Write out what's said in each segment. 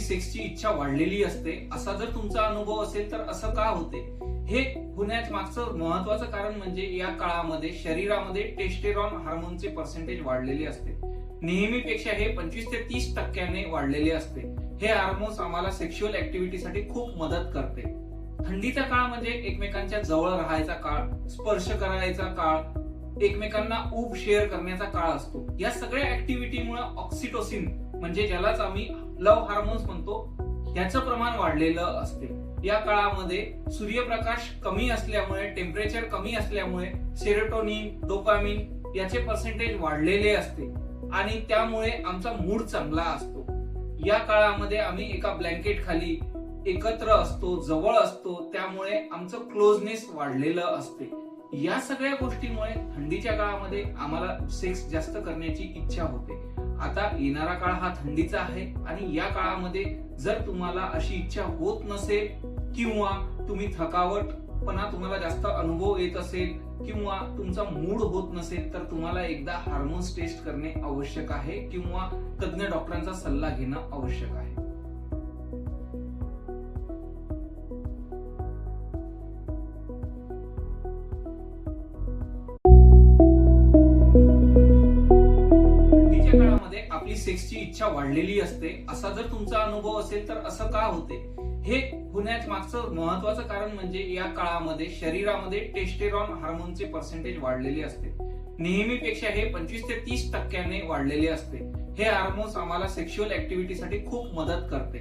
सेक्सची इच्छा वाढलेली असते असा जर तुमचा अनुभव असेल तर असं का होते? हे होण्याच मागचं महत्वाचं कारण म्हणजे या काळामध्ये शरीरामध्ये टेस्टेरॉन हार्मोनचे पर्सेंटेज वाढलेले असते. नेहमीपेक्षा हे पंचवीस ते तीस टक्क्याने वाढलेले असते. हे हार्मोन्स आम्हाला सेक्शुअल ऍक्टिव्हिटीसाठी खूप मदत करते. थंडीचा काळ म्हणजे एकमेकांच्या जवळ राहायचा काळ स्पर्श करायचा काळ एकमेकांना ऊब शेअर करण्याचा काळ असतो. या सगळ्या ऍक्टिव्हिटीमुळे ऑक्सिटोसिन म्हणजे ज्यालाच आम्ही लव्ह हार्मोन्स म्हणतो त्याचं प्रमाण वाढलेलं असते. या काळामध्ये सूर्यप्रकाश कमी असल्यामुळे टेम्परेचर कमी असल्यामुळे सेरोटोनिन डोपामिन याचे पर्सेंटेज वाढलेले असते. आणि त्यामुळे आमचा मूड चांगला असतो. या काळामध्ये आम्ही एका ब्लँकेट खाली एकत्र असतो जवळ असतो त्यामुळे आमचं क्लोजनेस वाढलेलं असते. या सगळ्या गोष्टीमुळे थंडीच्या काळामध्ये आम्हाला सेक्स जास्त करण्याची इच्छा होते. आता येणारा काळ हा थंडीचा आहे आणि या काळामध्ये जर तुम्हाला अशी इच्छा होत नसेल किंवा तुम्ही थकावटपणा तुम्हाला जास्त अनुभव येत असेल किंवा तुमचा मूड होत नसेल तर तुम्हाला एकदा हार्मोन्स टेस्ट करणे आवश्यक आहे किंवा तज्ज्ञ डॉक्टरांचा सल्ला घेणं आवश्यक आहे. सेक्सची इच्छा वाढलेली असते असा जर तुमचा अनुभव असेल तर असं का होते? हे होण्याच मागचं महत्वाचं कारण म्हणजे या काळामध्ये शरीरामध्ये टेस्टेरॉन हार्मोनचे पर्सेंटेज वाढलेले असते. नेहमीपेक्षा हे पंचवीस ते तीस टक्क्याने वाढलेले असते. हे हार्मोन्स आम्हाला सेक्शुअल ऍक्टिव्हिटीसाठी खूप मदत करते.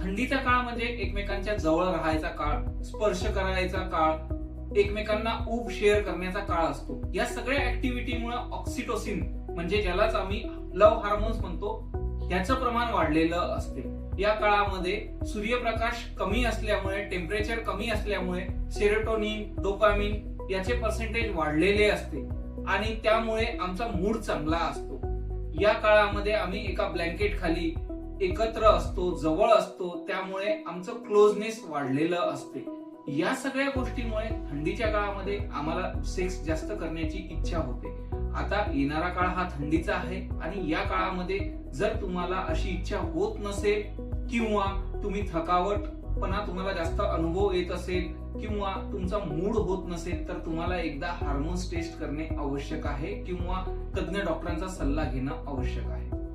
थंडीचा काळ म्हणजे एकमेकांच्या जवळ राहायचा काळ स्पर्श करायचा काळ एकमेकांना ऊब शेअर करण्याचा काळ असतो. या सगळ्या ऍक्टिव्हिटीमुळे ऑक्सिटोसिन म्हणजे ज्यालाच आम्ही लव्ह हार्मोन्स म्हणतो त्याचं प्रमाण वाढलेलं असते. या काळामध्ये सूर्यप्रकाश कमी असल्यामुळे टेम्परेचर कमी असल्यामुळे सेरोटोनिन डोपामिन याचे पर्सेंटेज वाढलेले असते. आणि त्यामुळे आमचा मूड चांगला असतो. या काळामध्ये आम्ही एका ब्लँकेट खाली एकत्र असतो जवळ असतो त्यामुळे आमचं क्लोजनेस वाढलेलं असते. या सगळ्या गोष्टीमुळे थंडीच्या काळामध्ये आम्हाला सेक्स जास्त करण्याची इच्छा होते. आता येणारा काळ हा थंडीचा आहे आणि या काळामध्ये जर तुम्हाला अशी इच्छा होत नसेल किंवा तुम्ही थकावटपणा तुम्हाला जास्त अनुभव येत असेल किंवा तुमचा मूड होत नसेल तर तुम्हाला एकदा हार्मोन्स टेस्ट करणे आवश्यक आहे किंवा तज्ज्ञ डॉक्टरांचा सल्ला घेणं आवश्यक आहे.